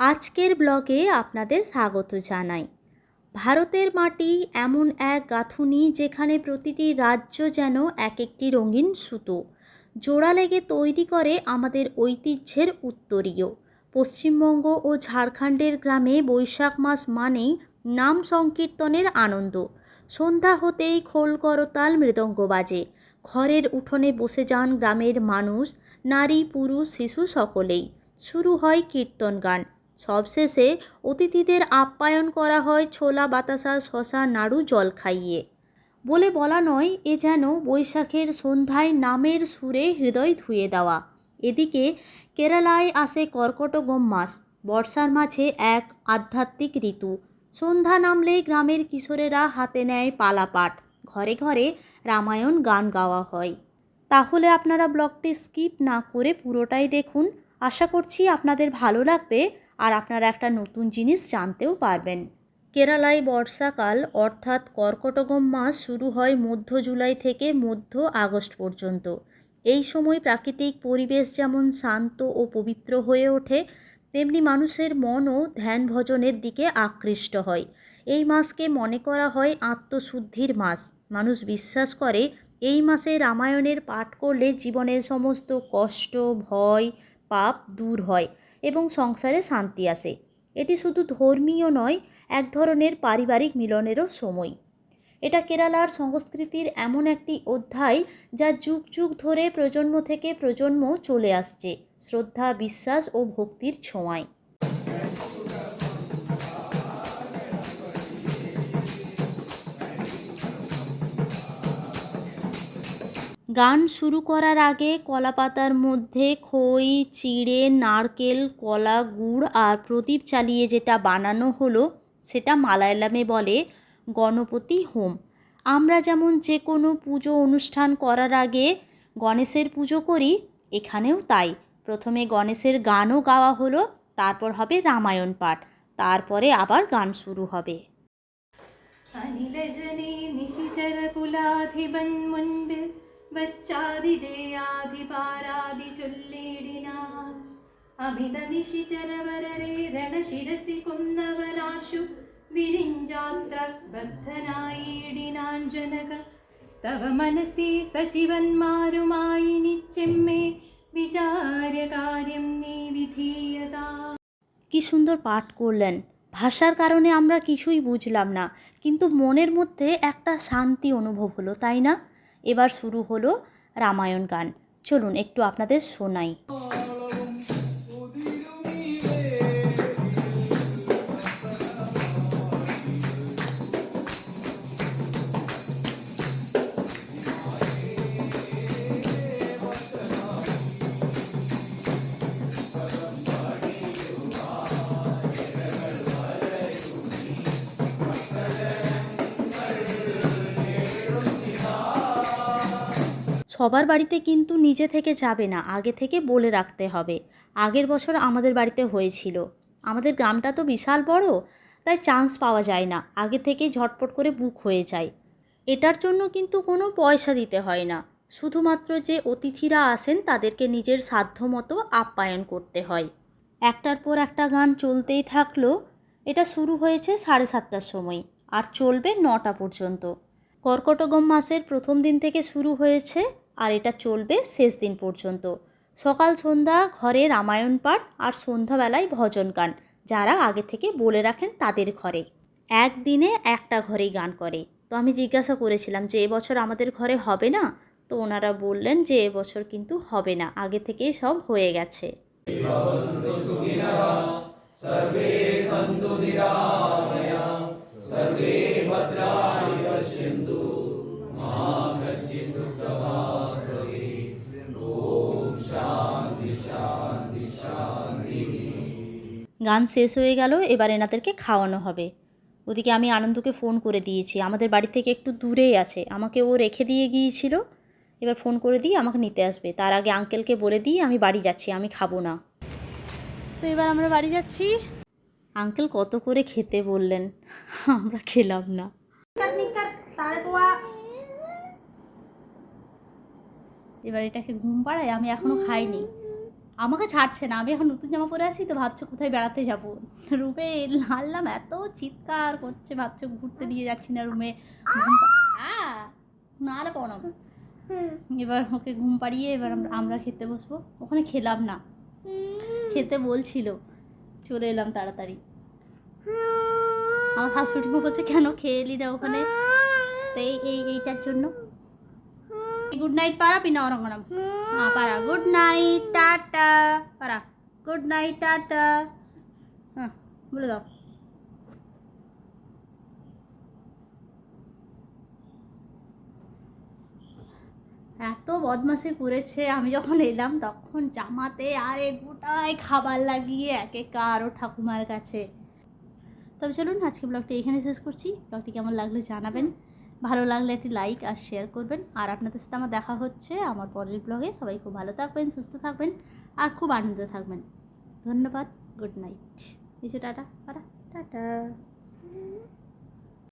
আজকের ব্লগে আপনাদের স্বাগত জানাই। ভারতের মাটি এমন এক গাঁথুনি যেখানে প্রতিটি রাজ্য যেন এক একটি রঙিন সুতো, জোড়া লেগে তৈরি করে আমাদের ঐতিহ্যের উত্তরীয়। পশ্চিমবঙ্গ ও ঝাড়খণ্ডের গ্রামে বৈশাখ মাস মানেই নাম সংকীর্তনের আনন্দ। সন্ধ্যা হতেই খোল করতাল মৃদঙ্গ বাজে। ঘরের উঠোনে বসে যান গ্রামের মানুষ, নারী, পুরুষ, শিশু সকলেই। শুরু হয় কীর্তন গান। সবশেষে অতিথিদের আপ্যায়ন করা হয় ছোলা, বাতাসা শশা নাড়ু, জল খাইয়ে। বলে বলা নয়, এ যেন বৈশাখের সন্ধ্যায় নামের সুরে হৃদয় ধুয়ে দেওয়া। এদিকে কেরালায় আসে কর্কটগম মাস। বর্ষার মাঝে এক আধ্যাত্মিক ঋতু। সন্ধ্যা নামলেই গ্রামের কিশোরেরা হাতে নেয় পালাপাট ঘরে ঘরে রামায়ণ গান গাওয়া হয়। তাহলে আপনারা ব্লগটি স্কিপ না করে পুরোটাই দেখুন। আশা করছি আপনাদের ভালো লাগবে। আর আপনারা একটা নতুন জিনিস জানতেও পারবেন। কেরালায় বর্ষাকাল, অর্থাৎ কর্কটগম মাস শুরু হয় মধ্য জুলাই থেকে মধ্য আগস্ট পর্যন্ত। এই সময় প্রাকৃতিক পরিবেশ যেমন শান্ত ও পবিত্র হয়ে ওঠে, তেমনি মানুষের মনও ধ্যান ভজনের দিকে আকৃষ্ট হয়। এই মাসকে মনে করা হয় আত্মশুদ্ধির মাস। মানুষ বিশ্বাস করে, এই মাসে রামায়ণের পাঠ করলে জীবনের সমস্ত কষ্ট, ভয়, পাপ দূর হয়। এবং সংসারে শান্তি আসে এটি শুধু ধর্মীয় নয়, এক ধরনের পারিবারিক মিলনেরও সময়। এটা কেরালার সংস্কৃতির এমন একটি অধ্যায় যা যুগ যুগ ধরে প্রজন্ম থেকে প্রজন্ম চলে আসছে, শ্রদ্ধা, বিশ্বাস ও ভক্তির ছোঁয়ায়। গান শুরু করার আগে কলাপাতার মধ্যে খই, চিঁড়ে, নারকেল, কলা, গুড় আর প্রদীপ চালিয়ে যেটা বানানো হলো সেটা মালায়ালামে বলে গণপতি হোম। আমরা যেমন যে কোনো পুজো অনুষ্ঠান করার আগে গণেশের পুজো করি, এখানেও তাই। প্রথমে গণেশের গানও গাওয়া হলো, তারপর হবে রামায়ণ পাঠ, তারপরে আবার গান শুরু হবে। अनिलजने വച്ചാതിദേയാധിപാരാതി ചൊല്ലിടിനാൻ അമിത നിശിചരവരരെ രണശിരസി കൊന്നവനാശു വിരിഞ്ചാസ്ത്ര ബദ്ധനായിടിനാൻ ജനക തവ മനസി സജീവന്മാരുമായി നിച്ചെമ്മേ വിചാര്യകാര്യം നീ വിധീയതാ কি সুন্দর পাঠ করলেন ভাষার কারণে আমরা কিছুই বুঝলাম না কিন্তু মনের মধ্যে একটা শান্তি অনুভব হলো তাই না এবার শুরু হলো রামায়ণ গান। চলুন একটু আপনাদের শোনাই। সবার বাড়িতে কিন্তু নিজে থেকে যাবে না, আগে থেকে বলে রাখতে হবে। আগের বছর আমাদের বাড়িতে হয়েছিল। আমাদের গ্রামটা তো বিশাল বড়, তাই চান্স পাওয়া যায় না। আগে থেকে ঝটপট করে বুক হয়ে যায়। এটার জন্য কিন্তু কোনো পয়সা দিতে হয় না। শুধুমাত্র যে অতিথিরা আসেন, তাদেরকে নিজের সাধ্য মতো আপ্যায়ন করতে হয়। একটার পর একটা গান চলতেই থাকল। এটা শুরু হয়েছে সাড়ে সাতটার সময়, আর চলবে নটা পর্যন্ত। কর্কটগম মাসের প্রথম দিন থেকে শুরু হয়েছে। আর এটা চলবে শেষ দিন পর্যন্ত। সকাল, সন্ধ্যা, ঘরে রামায়ণ পাঠ আর সন্ধ্যাবেলায় ভজন গান, যারা আগে থেকে বলে রাখেন তাদের ঘরে। একদিনে একটা ঘরেই গান করে। তো আমি জিজ্ঞাসা করেছিলাম যে, এবছর আমাদের ঘরে হবে না? তো ওনারা বললেন যে, এবছর কিন্তু হবে না। আগে থেকেই সব হয়ে গেছে। গান শেষ হয়ে গেল এবার এনাদেরকে খাওয়ানো হবে। ওদিকে আমি আনন্দকে ফোন করে দিয়েছি আমাদের বাড়ি থেকে একটু দূরেই আছে আমাকে ও রেখে দিয়ে গিয়েছিল। এবার ফোন করে দিয়ে আমাকে নিতে আসবে তার আগে আঙ্কেলকে বলে দিয়ে আমি বাড়ি যাচ্ছি আমি খাব না। তো এবার আমরা বাড়ি যাচ্ছি। আঙ্কেল কত করে খেতে বললেন আমরা খেলাম না। এবার এটাকে ঘুম পাড়ায় আমি এখনও খাইনি। আমাকে ছাড়ছে না, আমি এখন নতুন জামা পরে আছি তো ভাবছ কোথায় বেড়াতে যাব? রুমে লাললাম এত চিৎকার করছে, ভাবছ ঘুরতে নিয়ে যাচ্ছি না রুমে। না আরে কোনো এবার ওকে ঘুম পাড়িয়ে এবার আমরা খেতে বসবো। ওখানে খেলাম না। খেতে বলছিল। চলে এলাম তাড়াতাড়ি। আমার শাশুড়ি মা বলছে, কেন খেয়ে এলি না ওখানে? এই, এইটার জন্য পিনা অরঙ্গনম হ্যাঁ পারা গুড নাইট টাটা পারা গুড নাইট টাটা হ্যাঁ বলে দাও এত বদমাশি করেছে, আমি যখন এলাম তখন জামাতে আরে গোটায় খাবার লাগিয়ে এক আরও ঠাকুমার কাছে। তবে চলুন, আজকে ব্লগটি এখানে শেষ করছি। ব্লগটি কেমন লাগল জানাবেন। ভালো লাগলে একটি লাইক আর শেয়ার করবেন। আর আপনাদের সাথে আমার দেখা হচ্ছে আমার পরের ব্লগে সবাই খুব ভালো থাকবেন, সুস্থ থাকবেন আর খুব আনন্দ থাকবেন। ধন্যবাদ গুড নাইট কিছু টাটা টাটা টাটা।